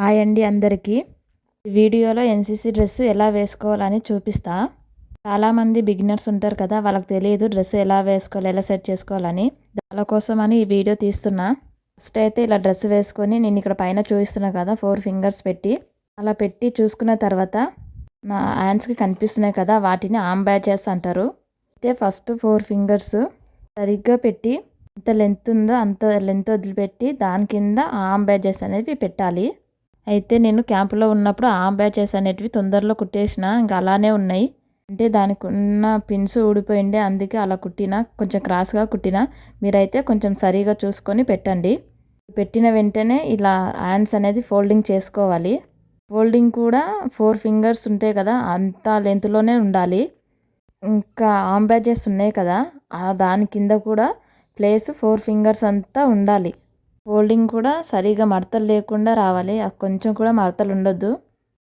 Hi అండి అందరికీ. వీడియోలో ఎన్సీసీ డ్రెస్ ఎలా వేసుకోవాలని చూపిస్తా. చాలామంది బిగినర్స్ ఉంటారు కదా వాళ్ళకి తెలియదు డ్రెస్ ఎలా వేసుకోవాలి ఎలా సెట్ చేసుకోవాలని. దాని కోసం అని ఈ వీడియో తీస్తున్నా. ఫస్ట్ అయితే ఇలా డ్రెస్ వేసుకొని నేను ఇక్కడ పైన చూపిస్తున్నా కదా ఫోర్ ఫింగర్స్ పెట్టి. అలా పెట్టి చూసుకున్న తర్వాత నా హ్యాండ్స్కి కనిపిస్తున్నాయి కదా వాటిని ఆమ్ బ్యాచెస్ అంటారు. అయితే ఫస్ట్ ఫోర్ ఫింగర్స్ సరిగ్గా పెట్టి ఎంత లెంత్ ఉందో అంత లెంత్ వదిలిపెట్టి దాని కింద ఆమ్ బ్యాచెస్ అనేవి పెట్టాలి. అయితే నేను క్యాంపులో ఉన్నప్పుడు ఆమ్ బ్యాచెస్ అనేటివి తొందరలో కుట్టేసిన ఇంకా అలానే ఉన్నాయి. అంటే దానికి ఉన్న పిన్స్ ఊడిపోయిండే అందుకే అలా కుట్టిన కొంచెం క్రాస్గా కుట్టిన. మీరైతే కొంచెం సరిగా చూసుకొని పెట్టండి. పెట్టిన వెంటనే ఇలా హ్యాండ్స్ అనేది ఫోల్డింగ్ చేసుకోవాలి. ఫోల్డింగ్ కూడా ఫోర్ ఫింగర్స్ ఉంటాయి కదా అంత లెంత్లోనే ఉండాలి. ఇంకా ఆమ్ బ్యాచెస్ ఉన్నాయి కదా దాని కింద కూడా ప్లేస్ ఫోర్ ఫింగర్స్ అంతా ఉండాలి. ఫోల్డింగ్ కూడా సరిగా మడతలు లేకుండా రావాలి. కొంచెం కూడా మడతలు ఉండొద్దు.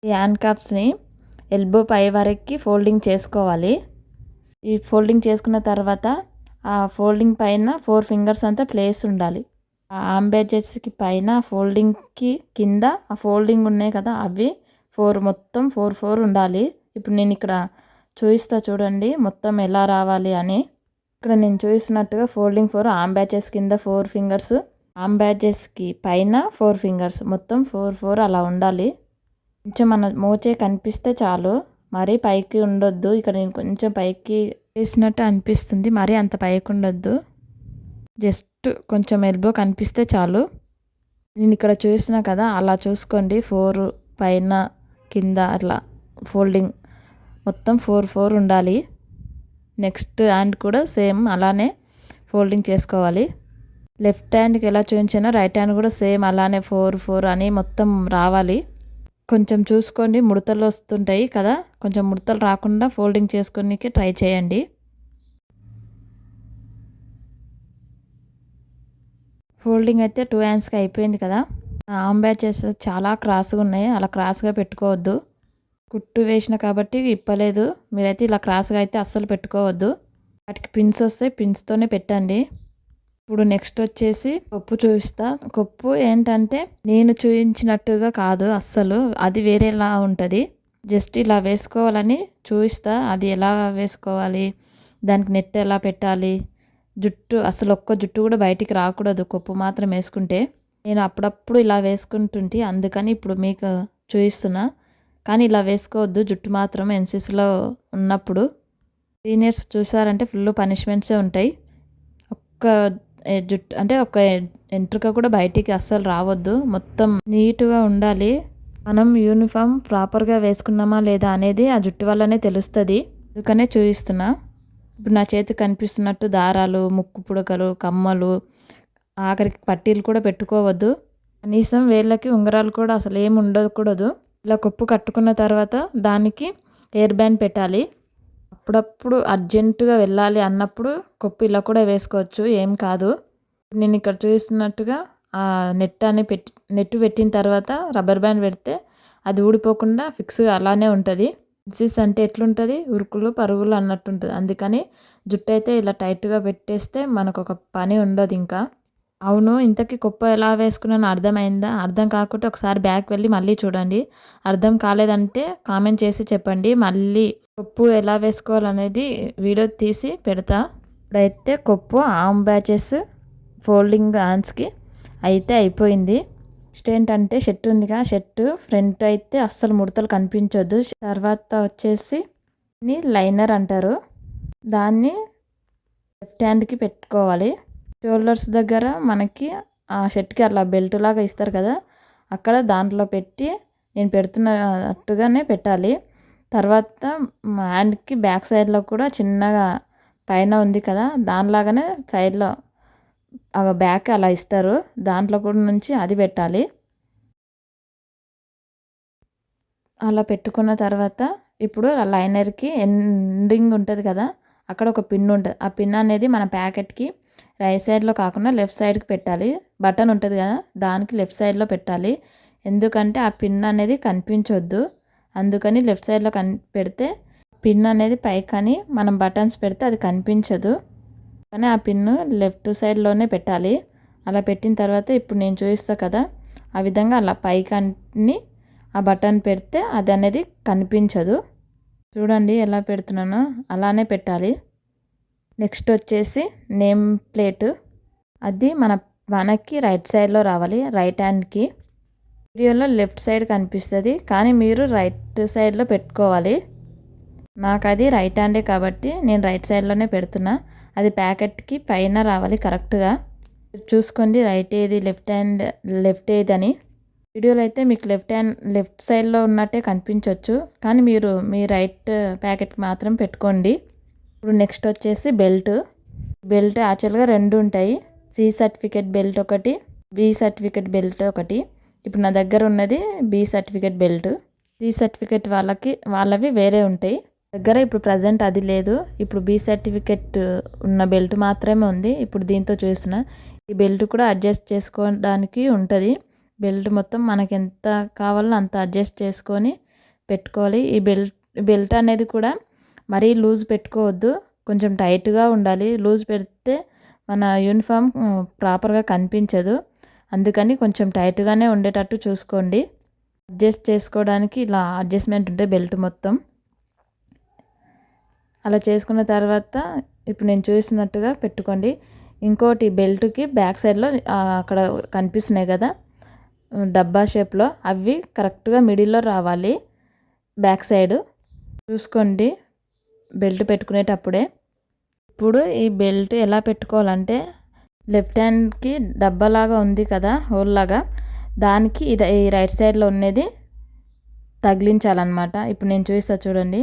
ఈ హ్యాండ్ క్యాప్స్ని ఎల్బో పై వరకు ఫోల్డింగ్ చేసుకోవాలి. ఈ ఫోల్డింగ్ చేసుకున్న తర్వాత ఆ ఫోల్డింగ్ పైన ఫోర్ ఫింగర్స్ అంతా ప్లేస్ ఉండాలి. ఆ ఆంబేజెస్కి పైన ఫోల్డింగ్కి కింద ఆ ఫోల్డింగ్ ఉన్నాయి కదా అవి ఫోర్ మొత్తం ఫోర్ ఫోర్ ఉండాలి. ఇప్పుడు నేను ఇక్కడ చూపిస్తా చూడండి మొత్తం ఎలా రావాలి అని. ఇక్కడ నేను చూసినట్టుగా ఫోల్డింగ్ ఫోర్ ఆమ్ బ్యాచెస్ కింద ఫోర్ ఫింగర్స్ ఆమ్ బ్యాచెస్కి పైన ఫోర్ ఫింగర్స్ మొత్తం ఫోర్ ఫోర్ అలా ఉండాలి. కొంచెం మన మోచే కనిపిస్తే చాలు. మరీ పైకి ఉండొద్దు. ఇక్కడ నేను కొంచెం పైకి వేసినట్టు అనిపిస్తుంది. మరీ అంత పైకి ఉండొద్దు. జస్ట్ కొంచెం ఎల్బో కనిపిస్తే చాలు. నేను ఇక్కడ చూసిన కదా అలా చూసుకోండి. ఫోర్ పైన కింద అట్లా ఫోల్డింగ్. మొత్తం ఫోర్ ఫోర్ ఉండాలి. నెక్స్ట్ హ్యాండ్ కూడా సేమ్ అలానే ఫోల్డింగ్ చేసుకోవాలి. లెఫ్ట్ హ్యాండ్కి ఎలా చూపించానో రైట్ హ్యాండ్ కూడా సేమ్ అలానే ఫోర్ ఫోర్ అని మొత్తం రావాలి. కొంచెం చూసుకోండి ముడతలు వస్తుంటాయి కదా? కొంచెం ముడతలు రాకుండా ఫోల్డింగ్ చేసుకోనికి ట్రై చేయండి. ఫోల్డింగ్ అయితే టూ హ్యాండ్స్కి అయిపోయింది కదా? ఆమ్ బ్యాచెస్ చాలా క్రాస్గా ఉన్నాయి. అలా క్రాస్గా పెట్టుకోవద్దు. కుట్టు వేసిన కాబట్టి ఇప్పలేదు. మీరైతే ఇలా క్రాస్గా అయితే అస్సలు పెట్టుకోవద్దు. వాటికి పిన్స్ వస్తాయి. పిన్స్తోనే పెట్టండి. ఇప్పుడు నెక్స్ట్ వచ్చేసి కొప్పు చూపిస్తా కొప్పు ఏంటంటే నేను చూపించినట్టుగా కాదు అస్సలు. అది వేరేలా ఉంటుంది. జస్ట్ ఇలా వేసుకోవాలని చూపిస్తా అది ఎలా వేసుకోవాలి? దానికి నెట్ ఎలా పెట్టాలి? జుట్టు అసలు ఒక్క జుట్టు కూడా బయటికి రాకూడదు కొప్పు మాత్రం వేసుకుంటే. నేను అప్పుడప్పుడు ఇలా వేసుకుంటుంటే. అందుకని ఇప్పుడు మీకు చూపిస్తున్నా కానీ ఇలా వేసుకోవద్దు. జుట్టు మాత్రం ఎన్సీసీలో ఉన్నప్పుడు. సీనియర్స్ చూసారంటే ఫుల్ పనిష్మెంట్సే ఉంటాయి. ఒక్క జుట్టు అంటే ఒక ఎంట్రుక కూడా బయటికి అస్సలు రావద్దు. మొత్తం నీట్గా ఉండాలి. మనం యూనిఫామ్ ప్రాపర్గా వేసుకున్నామా లేదా అనేది ఆ జుట్టు వల్లనే తెలుస్తుంది. అందుకనే చూపిస్తున్నా ఇప్పుడు నా చేతి కనిపిస్తున్నట్టు దారాలు ముక్కు పుడకలు కమ్మలు ఆఖరికి పట్టీలు కూడా పెట్టుకోవద్దు. కనీసం వేళ్ళకి ఉంగరాలు కూడా అసలు ఏమి ఉండకూడదు. ఇలా కొప్పు కట్టుకున్న తర్వాత దానికి ఎయిర్ బ్యాండ్ పెట్టాలి. అప్పుడప్పుడు అర్జెంటుగా వెళ్ళాలి అన్నప్పుడు కొప్పు ఇలా కూడా వేసుకోవచ్చు ఏం కాదు. నేను ఇక్కడ చూస్తున్నట్టుగా ఆ నెట్ అని పెట్టి నెట్ పెట్టిన తర్వాత రబ్బర్ బ్యాండ్ పెడితే అది ఊడిపోకుండా ఫిక్స్గా అలానే ఉంటుంది. సిస్ అంటే ఎట్లుంటుంది? ఉరుకులు పరుగులు అన్నట్టు ఉంటుంది అందుకని జుట్టు అయితే ఇలా టైట్గా పెట్టేస్తే మనకు ఒక పని ఉండదు ఇంకా. అవును ఇంతకీ కుప్ప ఎలా వేసుకున్నాను అర్థమైందా? అర్థం కాకుంటే ఒకసారి బ్యాక్ వెళ్ళి మళ్ళీ చూడండి. అర్థం కాలేదంటే కామెంట్ చేసి చెప్పండి. మళ్ళీ పప్పు ఎలా వేసుకోవాలనేది వీడియో తీసి పెడతా. ఇప్పుడైతే కొప్పు ఆమ్ బ్యాచెస్ ఫోల్డింగ్ హ్యాండ్స్కి అయితే అయిపోయింది. నెక్స్ట్ ఏంటంటే షర్ట్ ఉందిగా షర్ట్ ఫ్రంట్ అయితే అస్సలు ముడతలు కనిపించొద్దు. తర్వాత వచ్చేసి లైనర్ అంటారు. దాన్ని లెఫ్ట్ హ్యాండ్కి పెట్టుకోవాలి. షోల్డర్స్ దగ్గర మనకి ఆ షర్ట్కి అలా బెల్ట్ లాగా ఇస్తారు కదా అక్కడ దాంట్లో పెట్టి నేను పెడుతున్నట్టుగానే పెట్టాలి. తర్వాత హ్యాండ్కి బ్యాక్ సైడ్లో కూడా చిన్నగా పైన ఉంది కదా దానిలాగానే సైడ్లో బ్యాక్ అలా ఇస్తారు. దాంట్లో కూడా నుంచి అది పెట్టాలి. అలా పెట్టుకున్న తర్వాత ఇప్పుడు లైనర్కి ఎండింగ్ ఉంటుంది కదా అక్కడ ఒక పిన్ ఉంటుంది. ఆ పిన్ అనేది మన ప్యాకెట్కి రైట్ సైడ్లో కాకుండా లెఫ్ట్ సైడ్కి పెట్టాలి. బటన్ ఉంటుంది కదా దానికి లెఫ్ట్ సైడ్లో పెట్టాలి. ఎందుకంటే ఆ పిన్ అనేది కనిపించొద్దు. అందుకని లెఫ్ట్ సైడ్లో కన్ పెడితే పిన్ అనేది పైకని మనం బటన్స్ పెడితే అది కనిపించదు. కానీ ఆ పిన్ లెఫ్ట్ సైడ్లోనే పెట్టాలి. అలా పెట్టిన తర్వాత ఇప్పుడు నేను చూపిస్తా కదా ఆ విధంగా అలా పైకని ఆ బటన్ పెడితే అది అనేది కనిపించదు. చూడండి ఎలా పెడుతున్నానో అలానే పెట్టాలి. నెక్స్ట్ వచ్చేసి నేమ్ ప్లేట్. అది మన మనకి రైట్ సైడ్లో రావాలి రైట్ హ్యాండ్కి. వీడియోలో లెఫ్ట్ సైడ్ కనిపిస్తుంది కానీ మీరు రైట్ సైడ్లో పెట్టుకోవాలి. నాకు అది రైట్ హ్యాండే కాబట్టి నేను రైట్ సైడ్లోనే పెడుతున్నా. అది ప్యాకెట్కి పైన రావాలి కరెక్ట్గా. చూసుకోండి రైట్ ఏది లెఫ్ట్ హ్యాండ్ లెఫ్ట్ ఏది అని వీడియోలో అయితే మీకు లెఫ్ట్ హ్యాండ్ లెఫ్ట్ సైడ్లో ఉన్నట్టే కనిపించవచ్చు కానీ మీరు మీ రైట్ ప్యాకెట్కి మాత్రం పెట్టుకోండి. ఇప్పుడు నెక్స్ట్ వచ్చేసి బెల్ట్. బెల్ట్ యాక్చువల్గా రెండు ఉంటాయి సి సర్టిఫికేట్ బెల్ట్ ఒకటి బి సర్టిఫికేట్ బెల్ట్ ఒకటి. ఇప్పుడు నా దగ్గర ఉన్నది B certificate belt C certificate వాళ్ళకి వాళ్ళవి వేరే ఉంటాయి. దగ్గర ఇప్పుడు ప్రజెంట్ అది లేదు. ఇప్పుడు బి సర్టిఫికెట్ ఉన్న బెల్ట్ మాత్రమే ఉంది. ఇప్పుడు దీంతో చూసిన ఈ బెల్ట్ కూడా అడ్జస్ట్ చేసుకోవడానికి ఉంటుంది. బెల్ట్ మొత్తం మనకి ఎంత కావాలో అంత అడ్జస్ట్ చేసుకొని పెట్టుకోవాలి. ఈ బెల్ట్ బెల్ట్ అనేది కూడా మరీ లూజ్ పెట్టుకోవద్దు. కొంచెం టైట్గా ఉండాలి. లూజ్ పెడితే మన యూనిఫామ్ ప్రాపర్గా కనిపించదు. అందుకని కొంచెం టైట్గానే ఉండేటట్టు చూసుకోండి. అడ్జస్ట్ చేసుకోవడానికి ఇలా అడ్జస్ట్మెంట్ ఉంటే బెల్ట్ మొత్తం. అలా చేసుకున్న తర్వాత ఇప్పుడు నేను చూసినట్టుగా పెట్టుకోండి. ఇంకోటి బెల్ట్కి బ్యాక్ సైడ్లో అక్కడ కనిపిస్తున్నాయి కదా డబ్బా షేప్లో అవి కరెక్ట్గా మిడిల్లో రావాలి. బ్యాక్ సైడ్ చూసుకోండి బెల్ట్ పెట్టుకునేటప్పుడే. ఇప్పుడు ఈ బెల్ట్ ఎలా పెట్టుకోవాలంటే లెఫ్ట్ హ్యాండ్కి డబ్బాలాగా ఉంది కదా హోల్ లాగా దానికి ఇది ఈ రైట్ సైడ్లో ఉన్నది తగిలించాలన్నమాట. ఇప్పుడు నేను చూస్తా చూడండి.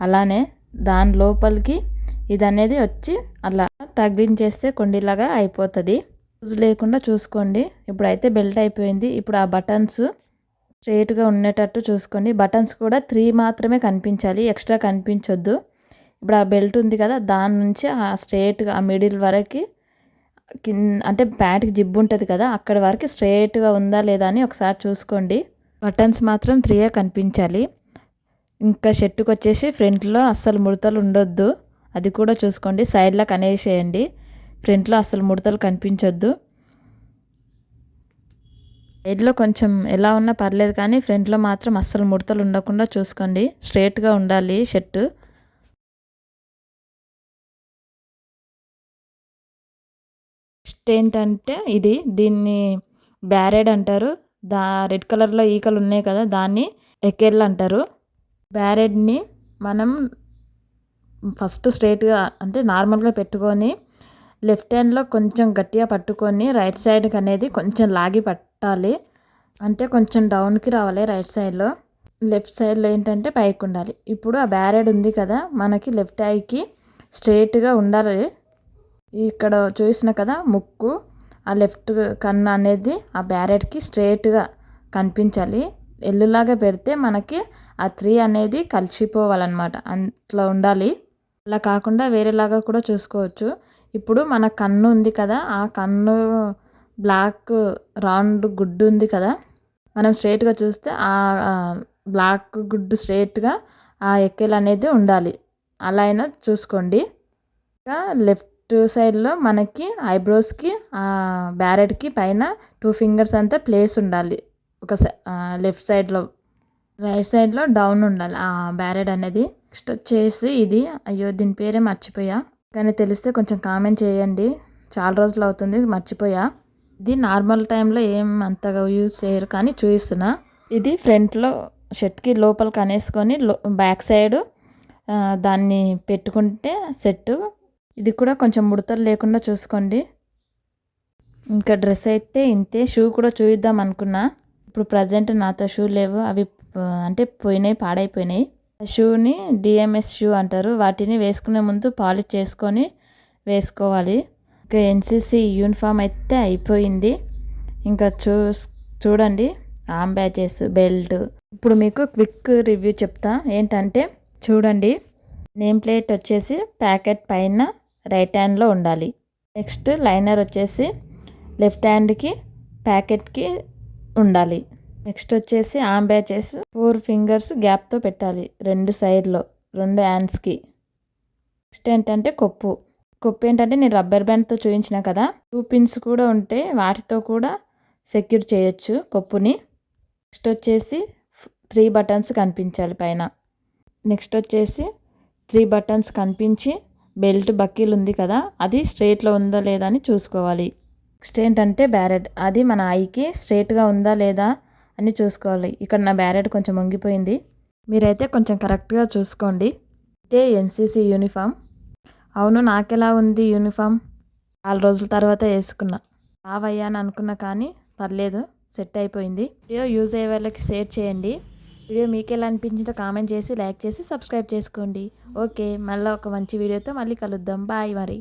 అలానే దాని లోపలికి ఇది అనేది వచ్చి అలా తగిలించేస్తే కొండిలాగా అయిపోతుంది. లూజ్ లేకుండా చూసుకోండి. ఇప్పుడైతే బెల్ట్ అయిపోయింది. ఇప్పుడు ఆ బటన్స్ స్ట్రేట్గా ఉండేటట్టు చూసుకోండి. బటన్స్ కూడా త్రీ మాత్రమే కనిపించాలి. ఎక్స్ట్రా కనిపించొద్దు. ఇప్పుడు ఆ బెల్ట్ ఉంది కదా దాని నుంచి ఆ స్ట్రేట్గా ఆ మిడిల్ వరకు కింద అంటే ప్యాంట్కి జిబ్బు ఉంటుంది కదా అక్కడి వరకు స్ట్రేట్గా ఉందా లేదా అని ఒకసారి చూసుకోండి. బటన్స్ మాత్రం త్రీయే కనిపించాలి. ఇంకా షర్టుకు వచ్చేసి ఫ్రంట్లో అస్సలు ముడతలు ఉండొద్దు. అది కూడా చూసుకోండి. సైడ్లో కనేసేయండి. ఫ్రంట్లో అస్సలు ముడతలు కనిపించొద్దు. సైడ్లో కొంచెం ఎలా ఉన్నా పర్లేదు కానీ ఫ్రంట్లో మాత్రం అస్సలు ముడతలు ఉండకుండా చూసుకోండి. స్ట్రేట్గా ఉండాలి షర్టు. నెక్స్ట్ ఏంటంటే ఇది దీన్ని బ్యారెడ్ అంటారు. దా రెడ్ కలర్లో ఈకలు ఉన్నాయి కదా దాన్ని ఎకెల్ అంటారు. బ్యారెడ్ని మనం ఫస్ట్ స్ట్రైట్గా అంటే నార్మల్గా పెట్టుకొని లెఫ్ట్ హ్యాండ్లో కొంచెం గట్టిగా పట్టుకొని రైట్ సైడ్కి అనేది కొంచెం లాగి పట్టాలి. అంటే కొంచెం డౌన్కి రావాలి రైట్ సైడ్లో. లెఫ్ట్ సైడ్లో ఏంటంటే పైకి ఉండాలి ఇప్పుడు ఆ బ్యారెడ్ ఉంది కదా మనకి లెఫ్ట్ ఐకి స్ట్రైట్గా ఉండాలి. ఇక్కడ చూసిన కదా ముక్కు ఆ లెఫ్ట్ కన్ను అనేది ఆ బ్యారెడ్కి స్ట్రేట్గా కనిపించాలి. ఎల్లులాగా పెడితే మనకి ఆ త్రీ అనేది కలిసిపోవాలన్నమాట. అట్లా ఉండాలి. అలా కాకుండా వేరేలాగా కూడా చూసుకోవచ్చు. ఇప్పుడు మన కన్ను ఉంది కదా ఆ కన్ను బ్లాక్ రౌండ్ గుడ్డు ఉంది కదా మనం స్ట్రేట్గా చూస్తే ఆ బ్లాక్ గుడ్డు స్ట్రేట్గా ఆ ఎక్కెలు అనేది ఉండాలి. అలా అయినా చూసుకోండి. ఇంకా లెఫ్ట్ సైడ్లో మనకి ఐబ్రోస్కి బ్యారెడ్కి పైన టూ ఫింగర్స్ అంతా ప్లేస్ ఉండాలి. ఒక లెఫ్ట్ సైడ్లో రైట్ సైడ్లో డౌన్ ఉండాలి. ఆ బ్యారెడ్ అనేది. నెక్స్ట్ వచ్చేసి ఇది. అయ్యో దీని పేరే మర్చిపోయా. కానీ తెలిస్తే కొంచెం కామెంట్ చేయండి. చాలా రోజులు అవుతుంది మర్చిపోయా. ఇది నార్మల్ టైంలో ఏం అంతగా యూజ్ చేయరు కానీ చూపిస్తున్నా ఇది ఫ్రంట్లో షర్ట్కి లోపలికి అనేసుకొని లో బ్యాక్ సైడ్ దాన్ని పెట్టుకుంటే సెట్ ఇది కూడా కొంచెం ముడతలు లేకుండా చూసుకోండి. ఇంకా డ్రెస్ అయితే ఇంతే. షూ కూడా చూద్దాం అనుకున్నా. ఇప్పుడు ప్రజెంట్ నాతో షూ లేవు. అవి అంటే పోయినాయి పాడైపోయినాయి. షూని డిఎంఎస్ షూ అంటారు. వాటిని వేసుకునే ముందు పాలిష్ చేసుకొని వేసుకోవాలి. ఇంకా ఎన్సిసి యూనిఫామ్ అయితే అయిపోయింది. ఇంకా చూ చూడండి. Arm badges belt. ఇప్పుడు మీకు క్విక్ రివ్యూ చెప్తా. ఏంటంటే చూడండి. నేమ్ ప్లేట్ వచ్చేసి ప్యాకెట్ పైన రైట్ హ్యాండ్లో ఉండాలి. నెక్స్ట్ లైనర్ వచ్చేసి లెఫ్ట్ హ్యాండ్కి ప్యాకెట్కి ఉండాలి. నెక్స్ట్ వచ్చేసి ఆమ్ బ్యాచెస్ ఫోర్ ఫింగర్స్ గ్యాప్తో పెట్టాలి రెండు సైడ్లో రెండు హ్యాండ్స్కి. నెక్స్ట్ ఏంటంటే కొప్పు. కొప్పు ఏంటంటే నేను రబ్బర్ బ్యాండ్తో చూపించిన కదా టూ పిన్స్ కూడా ఉంటే వాటితో కూడా సెక్యూర్ చేయొచ్చు కొప్పుని. నెక్స్ట్ వచ్చేసి త్రీ బటన్స్ కనిపించాలి పైన. నెక్స్ట్ వచ్చేసి త్రీ బటన్స్ కనిపించి బెల్ట్ బక్కీలు ఉంది కదా అది స్ట్రేట్లో ఉందా లేదా అని చూసుకోవాలి. నెక్స్ట్ ఏంటంటే బ్యారెడ్ అది మన ఐకి స్ట్రేట్గా ఉందా లేదా అని చూసుకోవాలి. ఇక్కడ నా బ్యారెడ్ కొంచెం వంగిపోయింది మీరైతే కొంచెం కరెక్ట్గా చూసుకోండి. అయితే ఎన్సీసీ యూనిఫామ్. అవును నాకెలా ఉంది యూనిఫామ్? నాలుగు రోజుల తర్వాత వేసుకున్నా. బావయ్యా అని అనుకున్నా కానీ పర్లేదు సెట్ అయిపోయింది. వీడియో యూజ్ అయ్యే వాళ్ళకి షేర్ చేయండి. వీడియో మీకు ఎలా అనిపించిందో కామెంట్ చేసి లైక్ చేసి సబ్స్క్రైబ్ చేసుకోండి. ఓకే మళ్ళీ ఒక మంచి వీడియోతో మళ్ళీ కలుద్దాం. బాయ్ మరి.